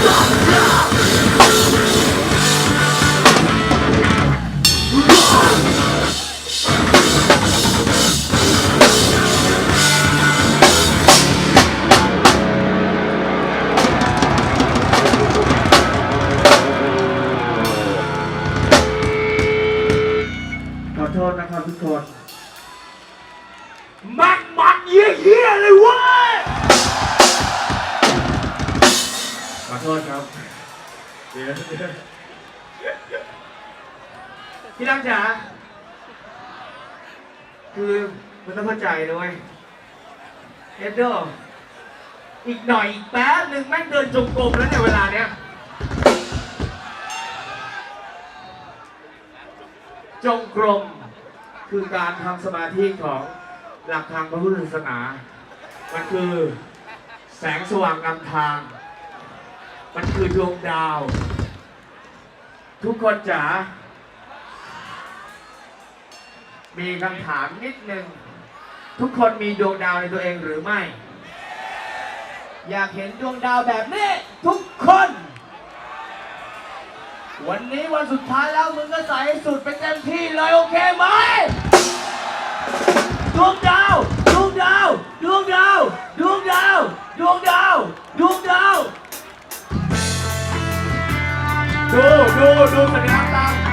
ขอโทษนะครับทุกคน โทษครับเดี๋ยวพี่รักจ๋าคือมันต้องเข้าใจด้วยเอ็ดโดอีกหน่อยอีกแป๊บหนึ่งแม่งเดินจงกรมแล้วเนี่ยเวลาเนี้ยจงกรมคือการทำสมาธิของหลักทางพระพุทธศาสนา มันคือแสงสว่างนำทาง มันคือดวงดาว ทุกคนจ๋า มีคำถามนิดนึง ทุกคนมีดวงดาวในตัวเองหรือไม่ อยากเห็นดวงดาวแบบนี้ ทุกคน วันนี้วันสุดท้ายแล้วมึงก็ใส่ให้สุดไปเต็มที่เลยโอเคไหมดวงดาว ดูดูดูสัญลักษณ์ตาม